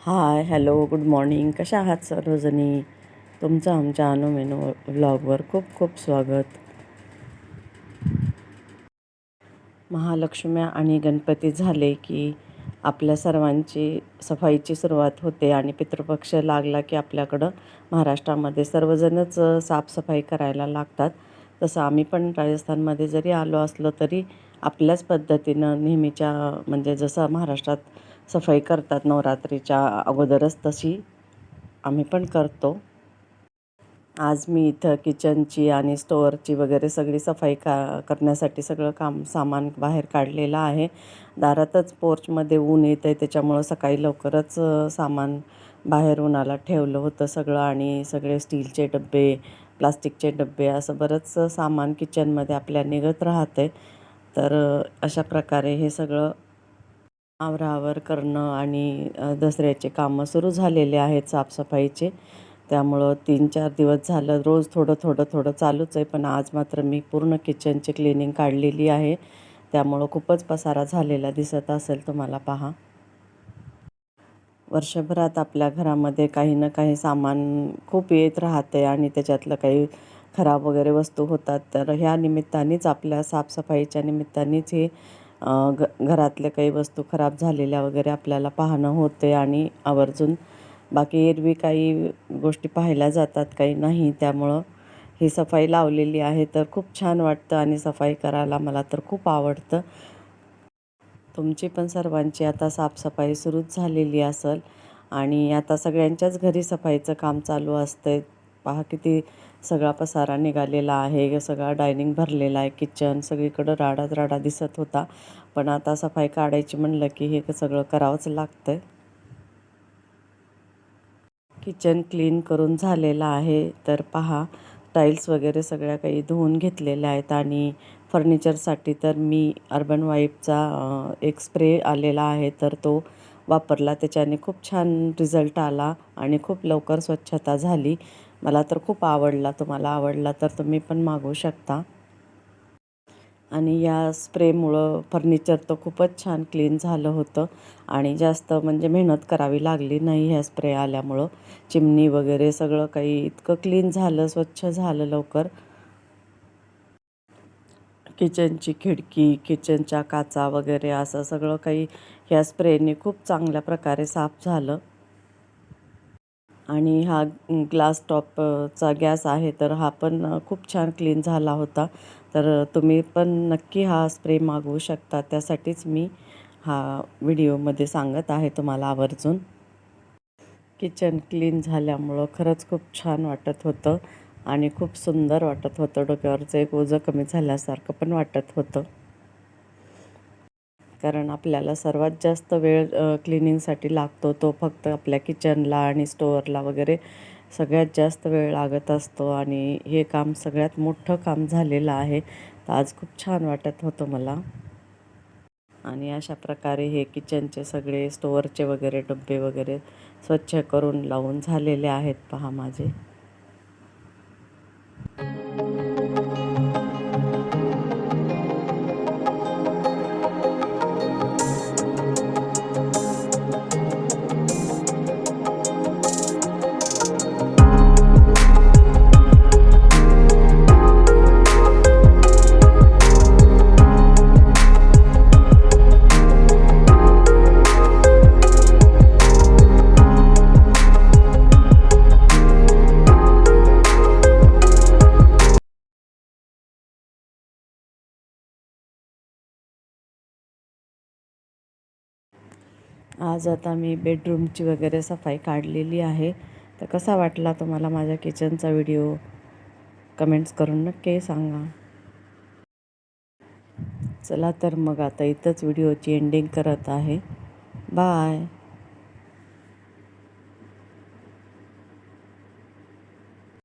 Hi hello good morning. कशा आहात सर्वजणी तुमचं आमच्या अनुमेनू व्लॉगवर खूप खूप स्वागत. महालक्ष्म्या आणि गणपती झाले की आपल्या सर्वांची सफाईची सुरुवात होते आणि पितृपक्ष लागला की आपल्याकडं महाराष्ट्रामध्ये सर्वजणच साफसफाई करायला लागतात. तसं आम्ही पण राजस्थानमध्ये जरी आलो असलो तरी आपल्याच पद्धतीनं नेहमीच्या म्हणजे जसं महाराष्ट्रात सफाई करतात नवरात्रीच्या अगोदरच तशी आम्ही पण करतो. आज मी इथं किचनची आणि स्टोअरची वगैरे सगळी सफाई का करण्यासाठी सगळं काम सामान बाहेर काढलेलं आहे. दारातच पोर्चमध्ये ऊन येतं आहे त्याच्यामुळं सकाळी लवकरच सामान बाहेर उन्हाला ठेवलं होतं सगळं आणि सगळे स्टीलचे डबे प्लास्टिकचे डबे असं बरंच सामान किचनमध्ये आपल्या निघत राहते तर अशा प्रकारे हे सगळं आवरावर करणं आणि दसऱ्याचे कामं सुरू झालेले आहेत साफसफाईचे. त्यामुळं तीन चार दिवस झालं रोज थोडं थोडं थोडं चालूच आहे पण आज मात्र मी पूर्ण किचनची क्लिनिंग काढलेली आहे. त्यामुळं खूपच पसारा झालेला दिसत असेल तुम्हाला पहा. वर्षभरात आपल्या घरामध्ये काही ना काही सामान खूप येत राहते आणि त्याच्यातलं काही खराब वगैरे वस्तू होतात. तर ह्या निमित्तानेच आपल्या साफसफाईच्या निमित्तानेच हे घ घरातल्या काही वस्तू खराब झालेल्या वगैरे आपल्याला पाहणं होते आणि आवर्जून बाकी एरवी काही गोष्टी पाहायला जातात काही नाही. त्यामुळं ही सफाई लावलेली आहे तर खूप छान वाटतं आणि सफाई करायला मला तर खूप आवडतं. तुमची पण सर्वांची आता साफसफाई सुरूच झालेली असेल आणि आता सगळ्यांच्याच घरी सफाईचं काम चालू असतं पहा किती सगळा पसारा निघालेला आहे सगळा डायनिंग भरलेला आहे किचन सगळीकडं राडाच राडा दिसत होता. पण आता सफाई काढायची म्हणलं की हे सगळं करावंच लागतं किचन क्लीन करून झालेलं आहे. तर पहा टाईल्स वगैरे सगळ्या काही धुवून घेतलेल्या आहेत आणि फर्निचरसाठी तर मी अर्बन वाईपचा एक स्प्रे आलेला आहे. तर तो वापरला. त्याच्याने खूप छान रिझल्ट आला आणि खूप लवकर स्वच्छता झाली. मला तर खूप आवडला तुम्हाला आवडला तर तुम्ही पण मागवू शकता. आणि या स्प्रेमुळं फर्निचर तर खूपच छान क्लीन झालं होतं आणि जास्त म्हणजे मेहनत करावी लागली नाही ह्या स्प्रे आल्यामुळं. चिमणी वगैरे सगळं काही इतकं क्लीन झालं स्वच्छ झालं लवकर. किचनची खिडकी किचनच्या काचा वगैरे असं सगळं काही ह्या स्प्रेने खूप चांगल्या प्रकारे साफ झालं. आणि हा ग्लास टॉपचा गॅस आहे तर हा पण खूप छान क्लीन झाला होता. तर तुम्ही पण नक्की हा स्प्रे मागवू शकता. त्यासाठीच मी हा व्हिडिओमध्ये सांगत आहे तुम्हाला आवर्जून. किचन क्लीन झाल्यामुळं खरंच खूप छान वाटत होतं आणि खूप सुंदर वाटत होतं. डोक्यावरचं एक ओझं कमी झाल्यासारखं पण वाटत होतं. कारण आपल्याला सर्वात जास्त वेळ क्लिनिंगसाठी लागतो. तो फक्त आपल्या किचनला आणि स्टोअरला वगैरे सगळ्यात जास्त वेळ लागत असतो आणि हे काम सगळ्यात मोठं काम झालेलं आहे. तर आज खूप छान वाटत होतं मला. आणि अशा प्रकारे हे किचनचे सगळे स्टोअरचे वगैरे डब्बे वगैरे स्वच्छ करून लावून झालेले आहेत पहा माझे. आज आता मी बेडरूमची वगैरे सफाई काढलेली आहे. तर कसा वाटला तुम्हाला माझ्या किचनचा व्हिडिओ कमेंट्स करून नक्की सांगा. चला तर मग आता इथंच व्हिडिओची एंडिंग करत आहे. बाय